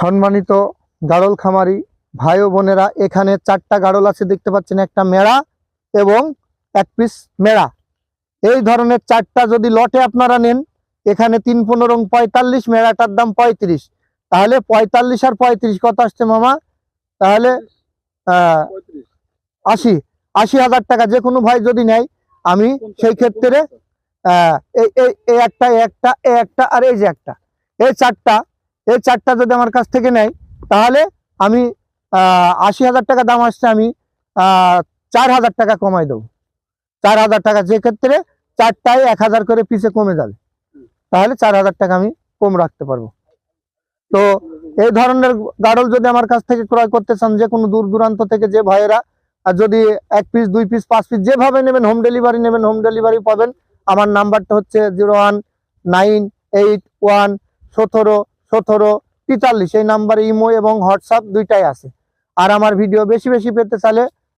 সম্মানিত গাড়ল খামারি ভাই ও বোনেরা, এখানে চারটা গাড়ল আছে, দেখতে পাচ্ছেন একটা মেড়া এবং এক পিস মেড়া। এই ধরনের চারটা যদি লটে আপনারা নেন, এখানে তিন, পনেরো পঁয়তাল্লিশ, মেড়াটার দাম পঁয়ত্রিশ। তাহলে পঁয়তাল্লিশ আর পঁয়ত্রিশ কত আসছে মামা? তাহলে আশি আশি হাজার টাকা। যে কোনো ভাই যদি নেয়, আমি সেই ক্ষেত্রে একটা একটা একটা আর এই যে একটা। এই চারটা এই চারটা যদি আমার কাছ থেকে নেয়, তাহলে আমি আশি হাজার টাকা দাম আসছে, আমি চার হাজার টাকা কমাই দেবো। চার হাজার টাকা যে ক্ষেত্রে চারটায় এক হাজার করে পিছে কমে যাবে। তাহলে চার হাজার টাকা আমি কম রাখতে পারব। তো এই ধরনের গাড়ল যদি আমার কাছ থেকে ক্রয় করতে চান, যে কোনো দূর দূরান্ত থেকে যে ভাইয়েরা যদি এক পিস দুই পিস পাঁচ পিস যেভাবে নেবেন হোম ডেলিভারি নেবেন হোম ডেলিভারি পাবেন। আমার নাম্বারটা হচ্ছে zero one nine eight one সতেরো সতেরো, তেতাল্লিশ, এই নাম্বারে ইমো এবং হোয়াটসঅ্যাপ দুইটাই আছে। আর আমার ভিডিও বেশি বেশি পেতে চাইলে